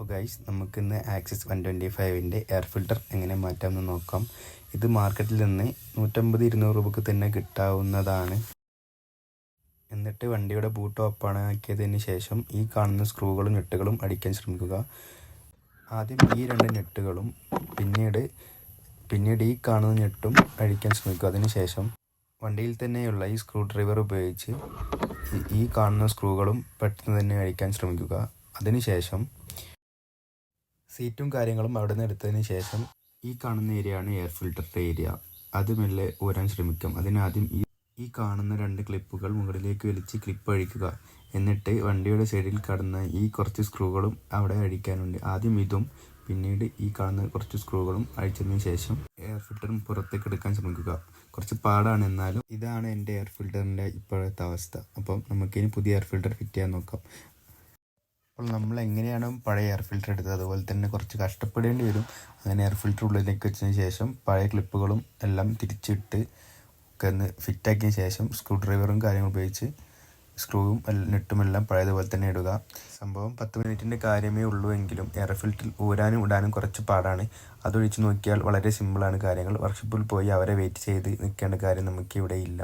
അപ്പോൾ ഗൈസ് നമുക്കിന്ന് Access one twenty ഫൈവിന്റെ എയർ ഫിൽട്ടർ എങ്ങനെ മാറ്റാമെന്ന് നോക്കാം. ഇത് മാർക്കറ്റിൽ നിന്ന് നൂറ്റമ്പത് ഇരുന്നൂറ് രൂപക്ക് തന്നെ കിട്ടാവുന്നതാണ്. എന്നിട്ട് വണ്ടിയുടെ ബൂട്ട് ഓപ്പൺ ആക്കിയതിന് ശേഷം ഈ കാണുന്ന സ്ക്രൂകളും നെട്ടുകളും അടിക്കാൻ ശ്രമിക്കുക. ആദ്യം ഈ രണ്ട് നെട്ടുകളും പിന്നീട് പിന്നീട് ഈ കാണുന്ന നെട്ടും അഴിക്കാൻ ശ്രമിക്കുക. അതിനുശേഷം വണ്ടിയിൽ തന്നെയുള്ള ഈ സ്ക്രൂ ഡ്രൈവർ ഉപയോഗിച്ച് ഈ കാണുന്ന സ്ക്രൂകളും പെട്ടെന്ന് തന്നെ അഴിക്കാൻ ശ്രമിക്കുക. അതിനുശേഷം സീറ്റും കാര്യങ്ങളും അവിടെ നിന്ന് എടുത്തതിന് ശേഷം ഈ കാണുന്ന ഏരിയ ആണ് എയർ ഫിൽറ്ററിന്റെ ഏരിയ അത് മെല്ലെ ഊരാൻ ശ്രമിക്കും. അതിനാദ്യം ഈ ഈ കാണുന്ന രണ്ട് ക്ലിപ്പുകൾ മുകളിലേക്ക് വലിച്ച് ക്ലിപ്പ് അഴിക്കുക. എന്നിട്ട് വണ്ടിയുടെ സൈഡിൽ കടന്ന ഈ കുറച്ച് സ്ക്രൂകളും അവിടെ അഴിക്കാനുണ്ട്. ആദ്യം ഇതും പിന്നീട് ഈ കാണുന്ന കുറച്ച് സ്ക്രൂകളും അഴിച്ചതിന് ശേഷം എയർ ഫിൽറ്ററും പുറത്തേക്ക് എടുക്കാൻ ശ്രമിക്കുക. കുറച്ച് പാടാണ് എന്നാലും ഇതാണ് എന്റെ എയർ ഫിൽറ്ററിന്റെ ഇപ്പോഴത്തെ അവസ്ഥ. അപ്പം നമുക്കിനി പുതിയ എയർ ഫിൽറ്റർ ഫിറ്റ് ചെയ്യാൻ നോക്കാം. അപ്പോൾ നമ്മൾ എങ്ങനെയാണ് പഴയ എയർ ഫിൽറ്റർ എടുത്തത്? അതുപോലെ തന്നെ കുറച്ച് കഷ്ടപ്പെടേണ്ടി വരും. അങ്ങനെ എയർ ഫിൽറ്റർ ഉള്ളിലേക്ക് വെച്ചതിന് ശേഷം പഴയ ക്ലിപ്പുകളും എല്ലാം തിരിച്ചിട്ട് ഒക്കെ ഒന്ന് ഫിറ്റാക്കിയ ശേഷം സ്ക്രൂ ഡ്രൈവറും കാര്യങ്ങളും ഉപയോഗിച്ച് സ്ക്രൂവും നെട്ടും എല്ലാം പഴയതുപോലെ തന്നെ ഇടുക. സംഭവം പത്ത് മിനിറ്റിന്റെ കാര്യമേ ഉള്ളൂ എങ്കിലും എയർ ഫിൽറ്റർ ഊരാനും ഇടാനും കുറച്ച് പാടാണ്. അതൊഴിച്ച് നോക്കിയാൽ വളരെ സിമ്പിളാണ് കാര്യങ്ങൾ. വർക്ക്ഷോപ്പിൽ പോയി അവരെ വെയിറ്റ് ചെയ്ത് നിൽക്കേണ്ട കാര്യം നമുക്ക് ഇവിടെ ഇല്ല.